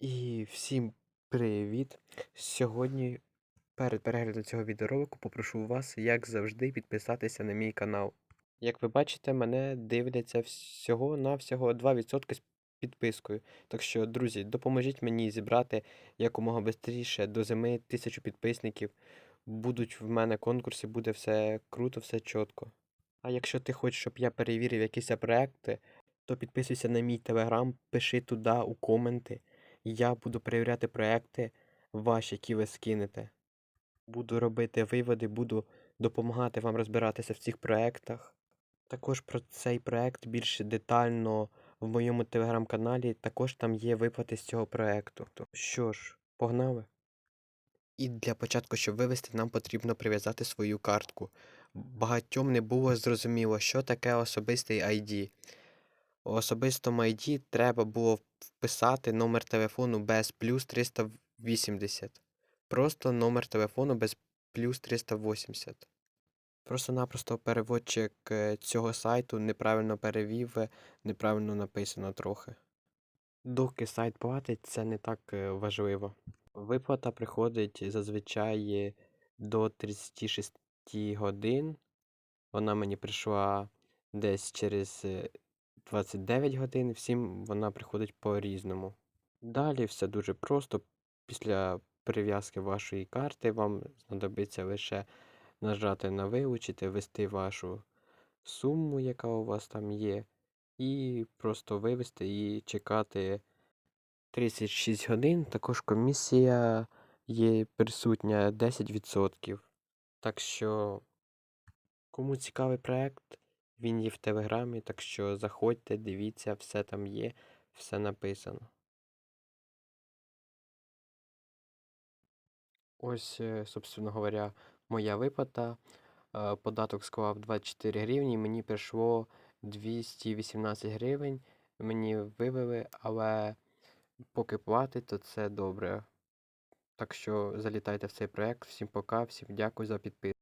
І всім привіт! Сьогодні перед переглядом цього відеоролику попрошу вас, як завжди, підписатися на мій канал. Як ви бачите, мене дивляться всього-навсього 2% з підпискою. Так що, друзі, допоможіть мені зібрати якомога швидше до зими 1000 підписників. Будуть в мене конкурси, буде все круто, все чітко. А якщо ти хочеш, щоб я перевірив якісь проекти, то підписуйся на мій телеграм, пиши туди у коменти. Я буду перевіряти проекти ваші, які ви скинете. Буду робити виводи, буду допомагати вам розбиратися в цих проектах. Також про цей проект більш детально в моєму телеграм-каналі. Також там є виплати з цього проекту. Що ж, погнали? І для початку, щоб вивести, нам потрібно прив'язати свою картку. Багатьом не було зрозуміло, що таке особистий ID. У особистому ID треба було вписати номер телефону без плюс 380. Просто номер телефону без плюс 380. Просто-напросто переводчик е, цього сайту неправильно перевів, е, неправильно написано трохи. Доки сайт платить, це не так е, важливо. Виплата приходить зазвичай до 36 годин. Вона мені прийшла десь через 29 годин, всім вона приходить по-різному. Далі все дуже просто. Після прив'язки вашої карти вам знадобиться лише нажати на вилучити, ввести вашу суму, яка у вас там є, і просто вивести і чекати 36 годин. Також комісія є присутня 10%. Так що, кому цікавий проект, він є в Телеграмі, так що заходьте, дивіться, все там є, все написано. Ось, е, собственно говоря, моя виплата. Е, Податок склав 24 гривні, мені прийшло 218 гривень. Мені вивели, але поки платить, то це добре. Так що залітайте в цей проект. Всім пока, всім дякую за підписку.